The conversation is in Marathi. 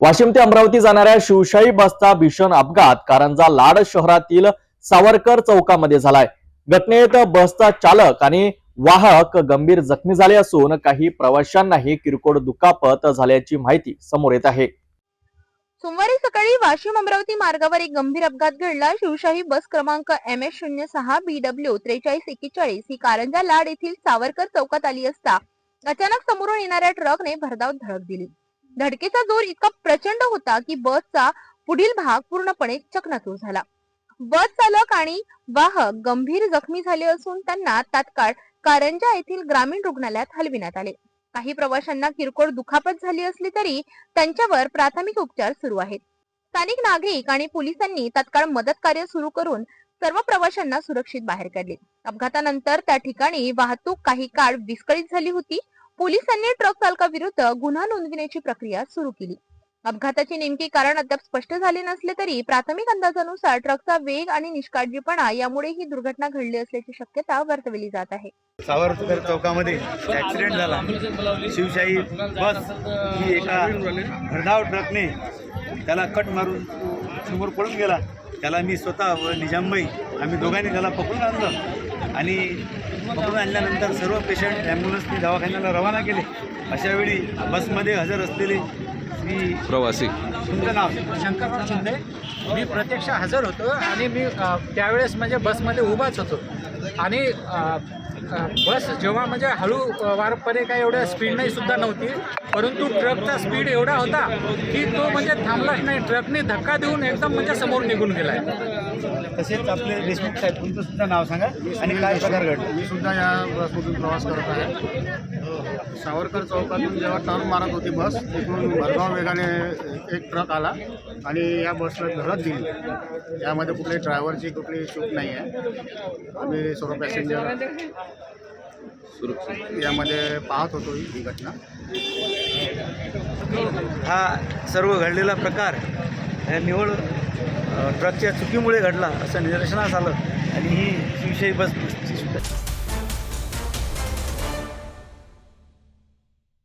वाशिम ते अमरावती जाणाऱ्या शिवशाही बसचा भीषण अपघात कारंजा लाड शहरातील सावरकर चौकामध्ये झालाय. घटनेत बसचा चालक आणि वाहक गंभीर जखमी झाले असून काही प्रवाशांनाही किरकोळ दुखापत झाल्याची माहिती समोर येत आहे. सोमवारी सकाळी वाशिम अमरावती मार्गावर एक गंभीर अपघात घडला. शिवशाही बस क्रमांक एम एस शून्य सहा बी डब्ल्यू त्रेचाळीस एकेचाळीस ही कारंजा लाड येथील सावरकर चौकात आली असता अचानक समोरून येणाऱ्या ट्रकने भरधाव धडक दिली. धडकेचा जोर इतका प्रचंड होता की बसचा पुढील भाग पूर्णपणे चकनाचूर झाला. बस चालक आणि वाहक गंभीर जखमी झाले असून त्यांना तात्काळ कारंजा येथील ग्रामीण रुग्णालयात हलविण्यात आले. काही प्रवाशांना किरकोळ दुखापत झाली असली तरी त्यांच्यावर प्राथमिक उपचार सुरू आहेत. स्थानिक नागरिक आणि पोलिसांनी तात्काळ मदत कार्य सुरू करून सर्व प्रवाशांना सुरक्षित बाहेर काढले. अपघातानंतर त्या ठिकाणी वाहतूक काही काळ विस्कळीत झाली होती. पोलिसांनी ट्रक चालकाविरुद्ध गुन्हा नोंदविण्याची प्रक्रिया सुरू केली. अपघाताचे नेमके कारण अद्याप स्पष्ट झाले नसले तरी प्राथमिक अंदाजानुसार ट्रकचा वेग आणि निष्काळजीपणा यामुळे ही दुर्घटना घडली असल्याची शक्यता वर्तवली जात आहे. सावरकर चौकामध्ये ॲक्सिडेंट झाला. शिवशाही बस ही एका भरधाव ट्रकने त्याला कट मारून समोर पळून गेला. त्याला मी स्वतः व निजामबाई आम्ही दोघांनी त्याला पकडून आणलं. आणि पकडून आणल्यानंतर सर्व पेशंट ॲम्ब्युलन्सने दवाखान्याला रवाना केले. अशावेळी बसमध्ये हजर असलेले श्री प्रवासी. तुमचं नाव? शंकरराव शिंदे. मी प्रत्यक्ष हजर होतो आणि मी त्यावेळेस म्हणजे बसमध्ये उभाच होतो. आणि बस जेव्हा म्हणजे हळू अ, वारपणे काय एवढ्या स्पीडने सुद्धा नव्हती परंतु ट्रकचा स्पीड एवढा होता की तो म्हणजे थांबलाच नाही. ट्रकने धक्का देऊन एकदम म्हणजे समोर निघून गेलाय तसेच आपले देशमुख साहेब तुमचं सुद्धा नाव सांगा आणि काय प्रकार घडला? मी सुद्धा या बसमधून प्रवास करत आहे. सावरकर चौकातून जेव्हा टर्न मारत होती बस तिकडून भरधाव वेगाने एक ट्रक आला आणि या बसला धडक दिली. यामध्ये कुठल्याही ड्रायव्हरची कुठली चूक नाही आहे. आम्ही सर्व पॅसेंजर यामध्ये पाहत होतो ही घटना. हा सर्व घडलेला प्रकार हा निवड ट्रकच्या चुकीमुळे घडला असं निदर्शनास आलं आणि ही विषयी बस